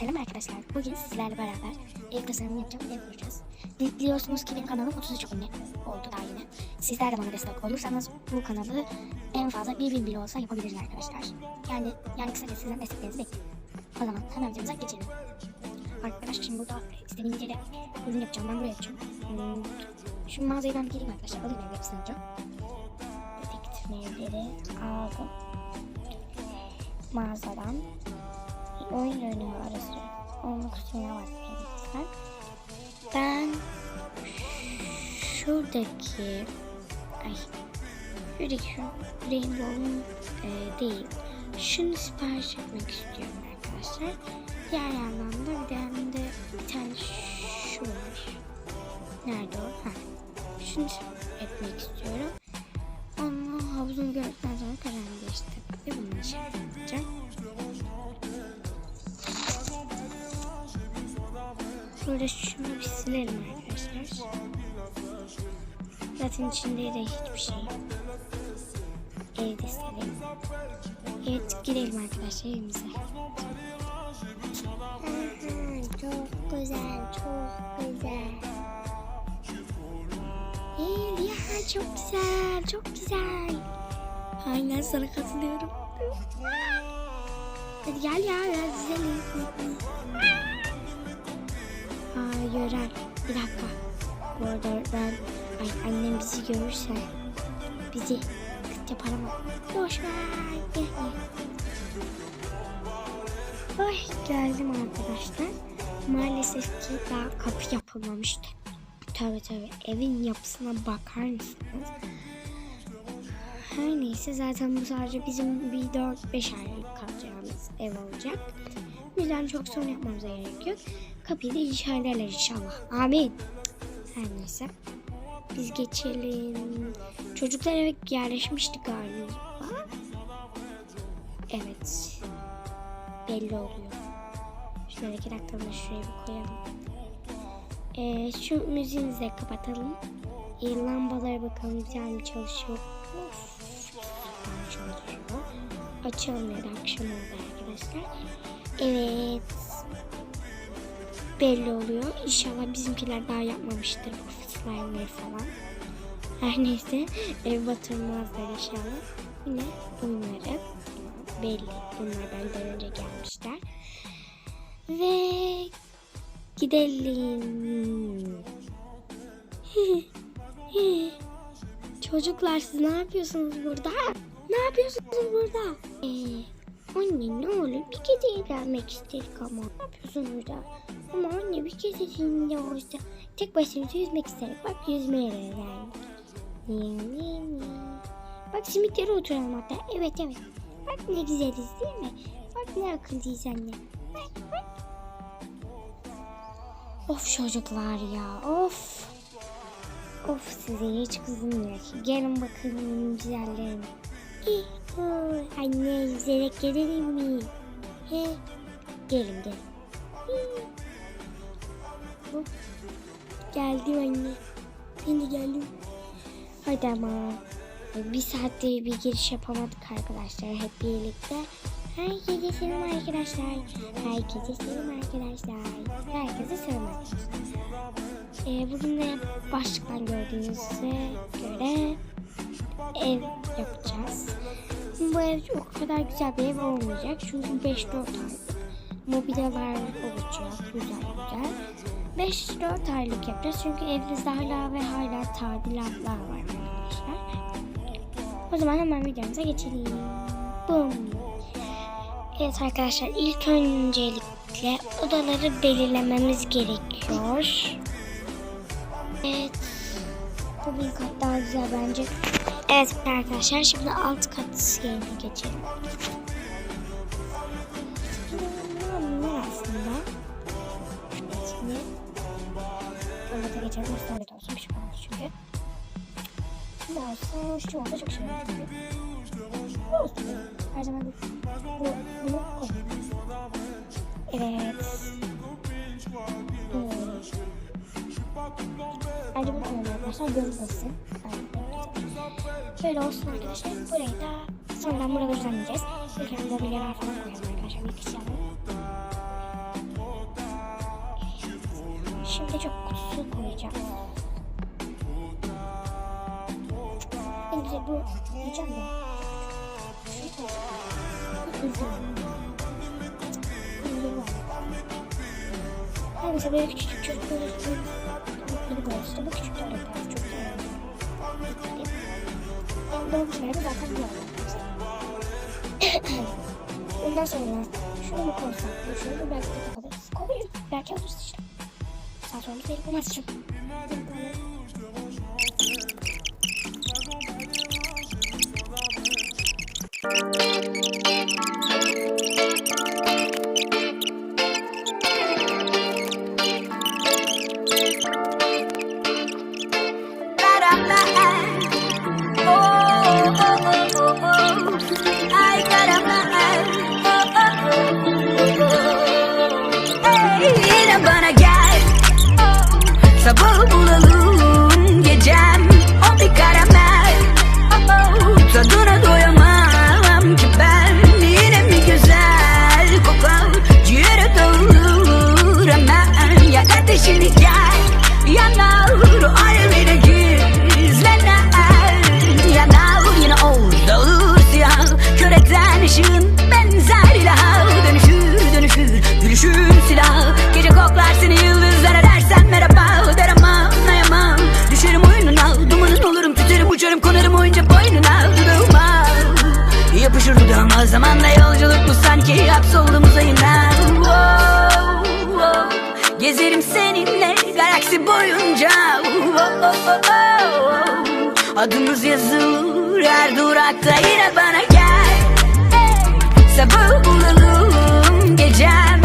Selam arkadaşlar. Bugün sizlerle beraber ev tasarımı yapacağım, ev kuracağız. Bili- Biliyorsunuz ki benim kanalım 33 abone oldu daha yeni. Sizler de bana destek olursanız bu kanalı en fazla 1000 bile olsa yapabiliriz arkadaşlar. Yani yani kısaca sizden desteklerinizi bekliyorum. O zaman hemen videomuza geçelim. Arkadaşlar şimdi burada istediğiniz yere ürün yapacağım. Ben buraya yapacağım. Hmm, Şu mağazayı ben bir arkadaşlar. Alayım ev hepsini alacağım. Dedektif meyveleri aldım. Mağazadan oyun ürünü arası olmak üstüne var benim Ben şuradaki ay şuradaki şu Rainbow'un e, değil şunu sipariş etmek istiyorum arkadaşlar. Diğer yandan da bir hem de bir tane şu var. Nerede o? Ha. Şunu etmek istiyorum. Ama havuzunu gördükten sonra karar değiştirdim. Ve bunu şey Şöyle şunu bir silelim arkadaşlar. Zaten içinde de hiçbir şey yok. Evde silelim. Evet gidelim arkadaşlar evimize. çok güzel, çok güzel. Ee, ya çok güzel, çok güzel. Aynen sana katılıyorum. Hadi gel ya biraz güzelim. Aa Yörel bir dakika. Bu arada ben ay, annem bizi görürse bizi kıt yapar ama boş. Ay geldim arkadaşlar. Maalesef ki daha kapı yapılmamıştı. Tabii tabii evin yapısına bakar mısınız? Her neyse zaten bu sadece bizim bir 4-5 aylık kalacağımız ev olacak. O yüzden çok sorun yapmamıza gerek yok. Kapıyı da ederler inşallah. Amin. Her neyse. Biz geçelim. Çocuklar eve yerleşmişti galiba. Evet. Belli oluyor. Şöyle iki dakika da şuraya bir koyalım. Ee, şu müziğimizi de kapatalım. Ee, lambalara bakalım güzel mi çalışıyor. Çalışıyor. Açalım ya da akşam oldu arkadaşlar. Evet. Belli oluyor. İnşallah bizimkiler daha yapmamıştır bu slime'ları falan. Her neyse ev batırmazlar inşallah. Yine bunları belli. Bunlar benden önce gelmişler. Ve gidelim. Çocuklar siz ne yapıyorsunuz burada? Ne yapıyorsunuz burada? Ee, anne ne olur bir kez evlenmek istedik ama. Ne yapıyorsun burada? Ama anne bir kez seninle olsa tek başımıza yüzmek istedik. Bak yüzmeye öğrendik. Bak simitlere oturalım hatta. Evet evet. Bak ne güzeliz değil mi? Bak ne akıllıyız anne. Of çocuklar ya of. Of size hiç kızım yok. Gelin bakalım güzellerim. İyi, Anne yüzerek gelelim mi? He. Gelin gelin. Hop. Geldim anne. Ben de geldim. Hadi ama. Bir saatte bir giriş yapamadık arkadaşlar hep birlikte. Herkese selam arkadaşlar. Herkese selam arkadaşlar. Herkese selam arkadaşlar. Ee, bugün de başlıktan gördüğünüze göre ev yapacağız. Bu ev o kadar güzel bir ev olmayacak. Çünkü 5-4 aylık. Mobilyalar olacak. Güzel güzel. 5-4 aylık yapacağız. Çünkü evimizde hala ve hala tadilatlar var arkadaşlar. O zaman hemen videomuza geçelim. Boom. Evet arkadaşlar ilk öncelikle odaları belirlememiz gerekiyor. Evet. Bu bir kat daha güzel bence. Evet arkadaşlar şimdi alt kat yerine geçelim. Bunlar aslında. Şimdi tuvalete geçelim. Tuvalet olsun. Bir şey olmaz çünkü. Ne olsun? Şu şey olur. Olsun. Her zaman bu, bu, bunu. Evet. Hmm. Bence bu koyalım arkadaşlar. Görünmesin. Böyle olsun arkadaşlar. Burayı da sonradan burada düzenleyeceğiz. Kere mobilyalar falan koyalım arkadaşlar. Alalım. Şimdi çöp kutusu koyacağım. Önce bu yiyeceğim de. Her mesela böyle küçücük çocuklar için bu küçük tuvaletler çok En doğmuşlarda zaten var. Ondan sonra şunu mu koysak? Şunu da belki de kapatırız. Koyun. Belki alırız işte. Saat olmuş değil bulmazsın. Ay Sabah bulalım gecem o bir karamel. Oh oh, tadına doyamam ki ben. Yine mi güzel kokar ciğere dağılır hemen. Yak ateşini gel yanar alevine gizlenir. Yanar yine o dağılır siyah Köreten ışığın benzer ilaha Dönüşür dönüşür gülüşün silah Gezerim seninle galaksi boyunca oh, oh, oh, oh. Adımız yazılır her durakta yine bana gel hey. Sabah olalım gecem